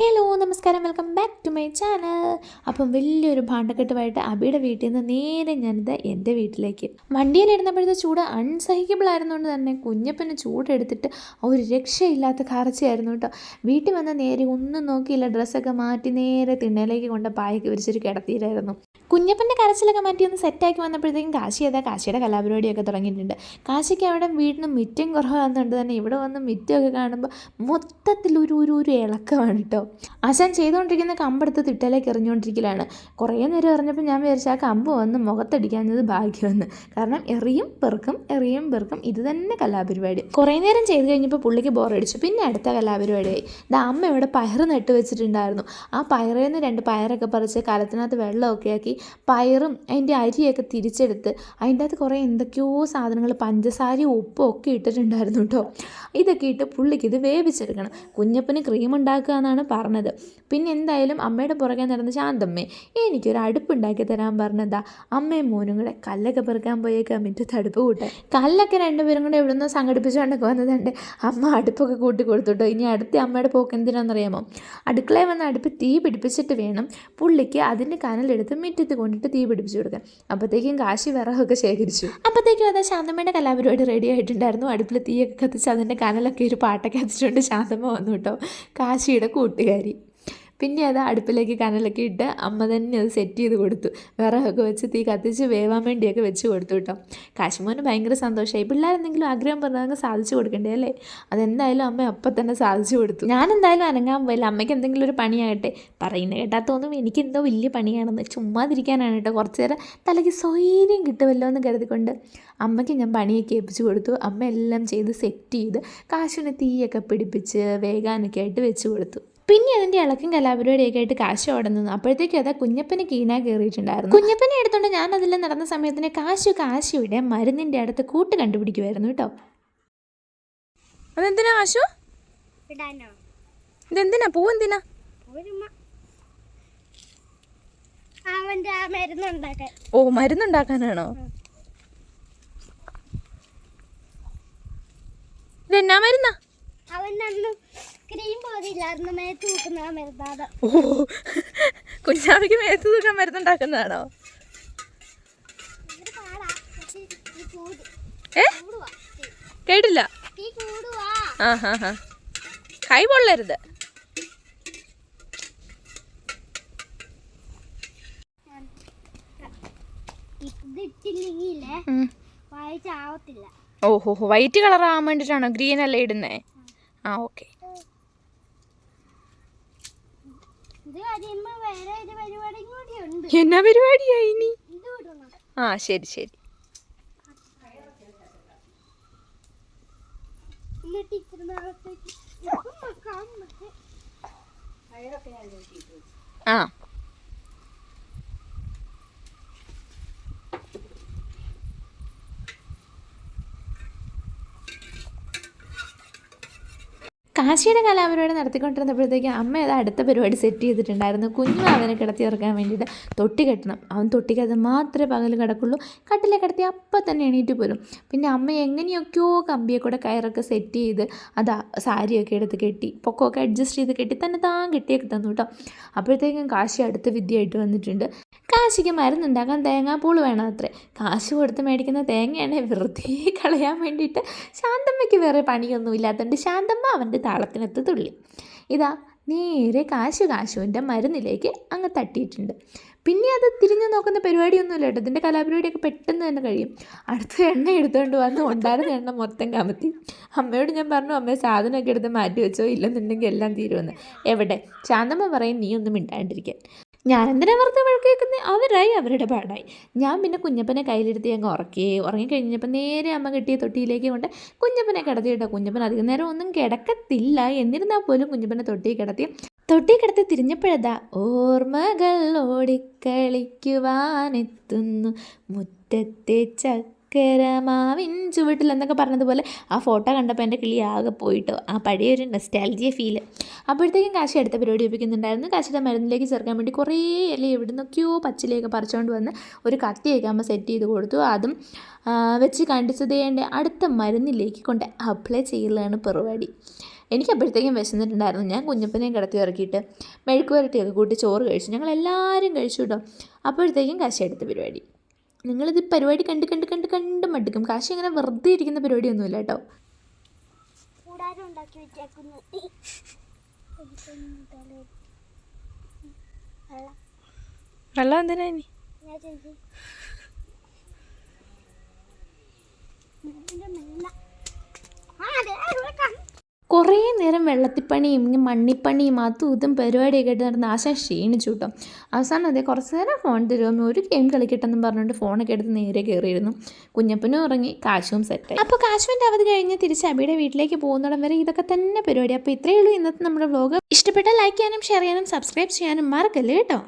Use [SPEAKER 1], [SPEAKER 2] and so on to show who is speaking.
[SPEAKER 1] Hello നമസ്കാരം. Welcome back to my channel അപ്പം വലിയൊരു ഭാണ്ഡക്കെട്ടുമായിട്ട് അബിയുടെ വീട്ടിൽ നിന്ന് നേരെ ഞാനിത് എന്റെ വീട്ടിലേക്ക്. വണ്ടിയിലിരുന്നപ്പോഴത്തെ ചൂട് അൺസഹിക്കബിൾ ആയിരുന്നുകൊണ്ട് തന്നെ കുഞ്ഞപ്പന് ചൂടെടുത്തിട്ട് ഒരു രക്ഷയില്ലാത്ത കാർച്ചയായിരുന്നു കേട്ടോ. വീട്ടിൽ വന്ന നേരെ ഒന്നും നോക്കിയില്ല. ഡ്രസ്സൊക്കെ മാറ്റി നേരെ തിണ്ണയിലേക്ക് കൊണ്ട് പായക്ക് വിരിച്ചൊരു കിടത്തിയിലായിരുന്നു കുഞ്ഞപ്പന്റെ കരച്ചിലൊക്കെ മാറ്റി ഒന്ന് സെറ്റാക്കി വന്നപ്പോഴത്തേക്കും കാശി അതാ കാശിയുടെ കലാപരിപാടിയൊക്കെ തുടങ്ങിയിട്ടുണ്ട്. കാശിക്ക് അവിടെ വീടിന് മിറ്റം കുറവാകുന്നുണ്ട് തന്നെ ഇവിടെ വന്ന് മിറ്റമൊക്കെ കാണുമ്പോൾ മൊത്തത്തിൽ ഒരു ഒരു ഒരു ഇളക്കമാണ് കേട്ടോ. ആശാൻ ചെയ്തുകൊണ്ടിരിക്കുന്ന കമ്പെടുത്ത് തിട്ടലേക്ക് എറിഞ്ഞുകൊണ്ടിരിക്കലാണ്. കുറേ നേരം എറിഞ്ഞപ്പോൾ ഞാൻ വിചാരിച്ചു ആ കമ്പ് വന്ന് മുഖത്തടിക്കാഞ്ഞത് ഭാഗ്യമെന്ന്. കാരണം എറിയും പെറുക്കും എറിയും പെറുക്കും. ഇത് തന്നെ കലാപരിപാടി. കുറേ നേരം ചെയ്ത് കഴിഞ്ഞപ്പോൾ പുള്ളിക്ക് ബോറടിച്ചു. പിന്നെ അടുത്ത കലാപരിപാടിയായി. ഇത് അമ്മ ഇവിടെ പയർ നട്ട് വെച്ചിട്ടുണ്ടായിരുന്നു. ആ പയറിൽ നിന്ന് രണ്ട് പയറൊക്കെ പറിച്ച് കലത്തിനകത്ത് വെള്ളമൊക്കെ ആക്കി പയറും അതിന്റെ അരിയൊക്കെ തിരിച്ചെടുത്ത് അതിന്റെ അകത്ത് കുറേ എന്തൊക്കെയോ സാധനങ്ങൾ പഞ്ചസാരയും ഉപ്പും ഒക്കെ ഇട്ടിട്ടുണ്ടായിരുന്നു കേട്ടോ. ഇതൊക്കെ ഇട്ട് പുള്ളിക്ക് ഇത് വേവിച്ചെടുക്കണം. കുഞ്ഞപ്പന് ക്രീം ഉണ്ടാക്കുക എന്നാണ് പറഞ്ഞത്. പിന്നെ എന്തായാലും അമ്മയുടെ പുറകെ നടന്ന ശാന്തമ്മേ എനിക്കൊരു അടുപ്പുണ്ടാക്കി തരാൻ പറഞ്ഞതാ. അമ്മയും മോനും കൂടെ കല്ലൊക്കെ പെറുക്കാൻ പോയേക്കാൻ മുറ്റത്ത് അടുപ്പ് കൂട്ടെ കല്ലൊക്കെ രണ്ടുപേരും കൂടെ എവിടെ നിന്നോ സംഘടിപ്പിച്ചുകൊണ്ടൊക്കെ വന്നതുണ്ട് അമ്മ അടുപ്പൊക്കെ കൂട്ടി കൊടുത്തുട്ടോ. ഇനി അടുത്ത അമ്മയുടെ പോക്ക് എന്തിനാണെന്നറിയാമോ? അടുക്കളയിൽ വന്ന അടുപ്പ് തീ പിടിപ്പിച്ചിട്ട് വേണം പുള്ളിക്ക് അതിന്റെ കനലെടുത്ത് മുറ്റത്ത് കൊണ്ടിട്ട് തീ പിടിപ്പിച്ചു കൊടുക്കാൻ. അപ്പോഴത്തേക്കും കാശി വിറകൊക്കെ ശേഖരിച്ചു. അപ്പോഴത്തേക്കും അതാ ശാന്തമ്മയുടെ കലാപരിപാടി റെഡി ആയിട്ടുണ്ടായിരുന്നു. അടുപ്പിൽ തീയൊക്കെ കത്തിച്ച് അതിന്റെ കനലൊക്കെ ഒരു പാട്ടൊക്കെ കത്തിച്ചുകൊണ്ട് ശാന്തമ്മ വന്നു കേട്ടോ. കാശിയുടെ കൂട്ടുകാരി. പിന്നെ അത് അടുപ്പിലേക്ക് കനലൊക്കെ ഇട്ട് അമ്മ തന്നെ അത് സെറ്റ് ചെയ്ത് കൊടുത്തു. വിറകൊക്കെ വെച്ച് തീ കത്തിച്ച് വേവാൻ വേണ്ടിയൊക്കെ വെച്ച് കൊടുത്തു കേട്ടോ. കാശ്മോന് ഭയങ്കര സന്തോഷമായി പിള്ളേരെന്തെങ്കിലും ആഗ്രഹം പറഞ്ഞാൽ സാധിച്ചു കൊടുക്കണ്ടേ അല്ലേ? അതെന്തായാലും അമ്മ അപ്പം തന്നെ സാധിച്ചു കൊടുത്തു. ഞാൻ എന്തായാലും അനങ്ങാൻ പോയില്ല. അമ്മയ്ക്ക് എന്തെങ്കിലും ഒരു പണിയാകട്ടെ. പറയുന്ന കേട്ടാൽ തോന്നും എനിക്കെന്തോ വലിയ പണിയാണെന്ന് ചുമ്മാതിരിക്കാനാണ് കേട്ടോ. കുറച്ച് നേരം തലയ്ക്ക് സ്വൈര്യം കിട്ടുമല്ലോ എന്ന് കരുതിക്കൊണ്ട് അമ്മയ്ക്ക് ഞാൻ പണിയൊക്കെ ഏൽപ്പിച്ചു കൊടുത്തു. അമ്മ എല്ലാം ചെയ്ത് സെറ്റ് ചെയ്ത് കാശിന് തീയൊക്കെ പിടിപ്പിച്ച് വേഗാനൊക്കെ ആയിട്ട് വെച്ച് കൊടുത്തു. പിന്നെ അതിന്റെ ഇളക്കും കലാപരിപാടിയൊക്കെ ആയിട്ട് കാശ് ഓടുന്നു അപ്പോഴത്തേക്കും അതാ കുഞ്ഞപ്പന് കീന കയറിയിട്ടുണ്ടായിരുന്നു. കുഞ്ഞപ്പനെ എടുത്തോണ്ട് ഞാൻ അതിൽ നടന്ന സമയത്തിന് കാശു കാശിയുടെ മരുന്നിന്റെ അടുത്ത് കൂട്ട് കണ്ടുപിടിക്കുമായിരുന്നു കേട്ടോ.
[SPEAKER 2] അതെന്തിനാ
[SPEAKER 3] കാശു
[SPEAKER 2] ഇതെന്തിനാ? പൂവെന്തിനാ ഓ മരുന്നുണ്ടാക്കാനാണോ? ഇതെന്നാ മരുന്നാ?
[SPEAKER 3] അവൻ ക്രീം മേത്ത് മരുന്നാണ്.
[SPEAKER 2] ഓ കുഞ്ഞാവിക്ക് മേത്ത് തൂക്കാൻ മരുന്നുണ്ടാക്കുന്നതാണോ? ഏ? കേട്ടില്ല.
[SPEAKER 3] ഈ കൂടുവാ
[SPEAKER 2] ആ ഹാ ഹാ. കൈ പൊള്ളരുത്. ഓഹോ വൈറ്റ് കളർ ആവാൻ വേണ്ടിട്ടാണോ ഗ്രീൻ അല്ലേ ഇടുന്നേ ആ ഓക്കെ
[SPEAKER 3] ഇത് കഴിയുമ്പോ വേറെ ഒരു പരിപാടിയും കൂടി ഉണ്ട്
[SPEAKER 2] എന്നാ പരിപാടിയാ ഇനി? ആ ശരി ശരി. ആ.
[SPEAKER 1] കാശിയുടെ കലാപരിപാടി നടത്തിക്കൊണ്ടിരുന്നപ്പോഴത്തേക്കും അമ്മ അത് അടുത്ത പരിപാടി സെറ്റ് ചെയ്തിട്ടുണ്ടായിരുന്നു. കുഞ്ഞു അവനെ കിടത്തി ഇറക്കാൻ വേണ്ടിയിട്ട് തൊട്ടി കെട്ടണം. അവൻ തൊട്ടിക്കകത്ത് മാത്രമേ പകൽ കിടക്കുള്ളൂ. കട്ടിലെ കിടത്തി അപ്പം തന്നെ എണീറ്റ് പോരും. പിന്നെ അമ്മ എങ്ങനെയൊക്കെയോ കമ്പിയെ കൂടെ കയറൊക്കെ സെറ്റ് ചെയ്ത് അത് സാരിയൊക്കെ എടുത്ത് കെട്ടി പൊക്കമൊക്കെ അഡ്ജസ്റ്റ് ചെയ്ത് കെട്ടി തന്നെ താൻ കെട്ടിയൊക്കെ തന്നു കേട്ടോ. അപ്പോഴത്തേക്കും കാശി അടുത്ത വിദ്യയായിട്ട് വന്നിട്ടുണ്ട്. കാശിക്ക് മരുന്നുണ്ടാക്കാൻ തേങ്ങാപ്പൂൾ വേണം അത്രേ. കാശ് കൊടുത്ത് മേടിക്കുന്ന തേങ്ങയാണ് വെറുതെ കളയാൻ വേണ്ടിയിട്ട് ശാന്തമ്മയ്ക്ക് വേറെ പണിയൊന്നും ഇല്ലാത്തതുകൊണ്ട് ശാന്തമ്മ അവന്റെ താളത്തിനൊത്ത് തുള്ളി. ഇതാ നേരെ കാശു കാശുവിന്റെ മരുന്നിലേക്ക് അങ്ങ് തട്ടിയിട്ടുണ്ട്. പിന്നെ അത് തിരിഞ്ഞു നോക്കുന്ന പരിപാടിയൊന്നുമില്ല കേട്ടോ. ഇതിന്റെ കലാപരിപാടിയൊക്കെ പെട്ടെന്ന് തന്നെ കഴിയും. അടുത്ത എണ്ണ എടുത്തുകൊണ്ട് വന്ന് ഉണ്ടായിരുന്ന എണ്ണ മൊത്തം കമത്തി. അമ്മയോട് ഞാൻ പറഞ്ഞു അമ്മയെ സാധനമൊക്കെ എടുത്ത് മാറ്റി വെച്ചോ? ഇല്ലെന്നുണ്ടെങ്കിൽ എല്ലാം തീരുമെന്ന്. എവിടെ? ശാന്തമ്മ പറയും നീ ഒന്നും മിണ്ടാണ്ടിരിക്കാൻ. ഞാൻ എന്തിനാ വെറുതെ വഴക്കേക്കുന്നത് അവരായി അവരുടെ പാടായി. ഞാൻ പിന്നെ കുഞ്ഞപ്പനെ കയ്യിലെടുത്ത് ഞങ്ങൾ ഉറക്കി ഉറങ്ങിക്കഴിഞ്ഞപ്പോൾ നേരെ അമ്മ കിട്ടിയ തൊട്ടിയിലേക്ക് കൊണ്ട് കുഞ്ഞപ്പനെ കിടത്തിയിട്ടോ കുഞ്ഞപ്പൻ അധികം നേരം ഒന്നും കിടക്കത്തില്ല. എന്നിരുന്നാൽ പോലും കുഞ്ഞപ്പനെ തൊട്ടി കിടത്തി. തൊട്ടി കിടത്തി തിരിഞ്ഞപ്പോഴതാ ഓർമ്മകൾ ഓടിക്കളിക്കുവാനെത്തുന്നു. മുറ്റത്തെ ചക്കരമാവിൻ ചുവട്ടിൽ എന്നൊക്കെ പറഞ്ഞതുപോലെ ആ ഫോട്ടോ കണ്ടപ്പോൾ എന്റെ കിളി ആകെ പോയിട്ടോ. ആ പഴയൊരു നെസ്റ്റാലജിയ ഫീൽ അപ്പോഴത്തേക്കും കാശി അടുത്ത പരിപാടി ഒപ്പിക്കുന്നുണ്ടായിരുന്നു. കാശിയുടെ മരുന്നിലേക്ക് ചേർക്കാൻ വേണ്ടി കുറേ ഇല എവിടുന്നൊക്കെയോ പച്ചിലയൊക്കെ പറിച്ചുകൊണ്ട് വന്ന് ഒരു കത്തിയൊക്കെ അമ്മ സെറ്റ് ചെയ്ത് കൊടുത്തു. അതും വെച്ച് കണ്ടിച്ചത് ചെയ്യേണ്ട അടുത്ത മരുന്നിലേക്ക് കൊണ്ട് അപ്ലൈ ചെയ്യലാണ് പരിപാടി. എനിക്ക് അപ്പോഴത്തേക്കും വിശന്നിട്ടുണ്ടായിരുന്നു. ഞാൻ കുഞ്ഞപ്പനെയും കിടത്തി ഇറക്കിയിട്ട് മെഴുക്ക് വരട്ടിയൊക്കെ കൂട്ടി ചോറ് കഴിച്ചു. ഞങ്ങൾ എല്ലാവരും കഴിച്ചു കേട്ടോ അപ്പോഴത്തേക്കും കാശി അടുത്ത പരിപാടി. നിങ്ങളിത് പരിപാടി കണ്ട് കണ്ട് കണ്ട് കണ്ട് മടുക്കും. കാശി ഇങ്ങനെ വെറുതെ ഇരിക്കുന്ന പരിപാടിയൊന്നുമില്ല കേട്ടോ
[SPEAKER 3] ഉണ്ടാക്കി വെച്ചേക്കുന്നു. വെള്ളം
[SPEAKER 2] എന്തിനാ ഇനി?
[SPEAKER 3] ഞാൻ ചോദിച്ചു ഇതിന്റെ മെല്ല ആ അതെ ഇവിടെ കാണും
[SPEAKER 1] കുറേ നേരം വെള്ളത്തിപ്പണിയും ഇങ്ങനെ മണ്ണിപ്പണിയും അതും ഇതും പരിപാടിയൊക്കെ ആയിട്ട് നടന്ന് ആശാൻ ക്ഷീണിച്ചു കേട്ടോ അവസാനം അതെ കുറച്ച് നേരം ഫോൺ തരുമോ ഒരു ഗെയിം കളിക്കട്ടെന്നും പറഞ്ഞുകൊണ്ട് ഫോണൊക്കെ എടുത്ത് നേരെ കയറിയിരുന്നു കുഞ്ഞപ്പനും ഇറങ്ങി കാശുവും സെറ്റായി അപ്പോൾ കാശുവിന്റെ അവധി കഴിഞ്ഞ് തിരിച്ച് അബിയുടെ വീട്ടിലേക്ക് പോകുന്നിടം വരെ ഇതൊക്കെ തന്നെ പരിപാടി. അപ്പോൾ ഇത്രയേ ഉള്ളൂ ഇന്നത്തെ നമ്മുടെ വ്ലോഗ് ഇഷ്ടപ്പെട്ടാൽ ലൈക്ക് ചെയ്യാനും ഷെയർ ചെയ്യാനും സബ്സ്ക്രൈബ് ചെയ്യാനും മറക്കല്ലേ കേട്ടോ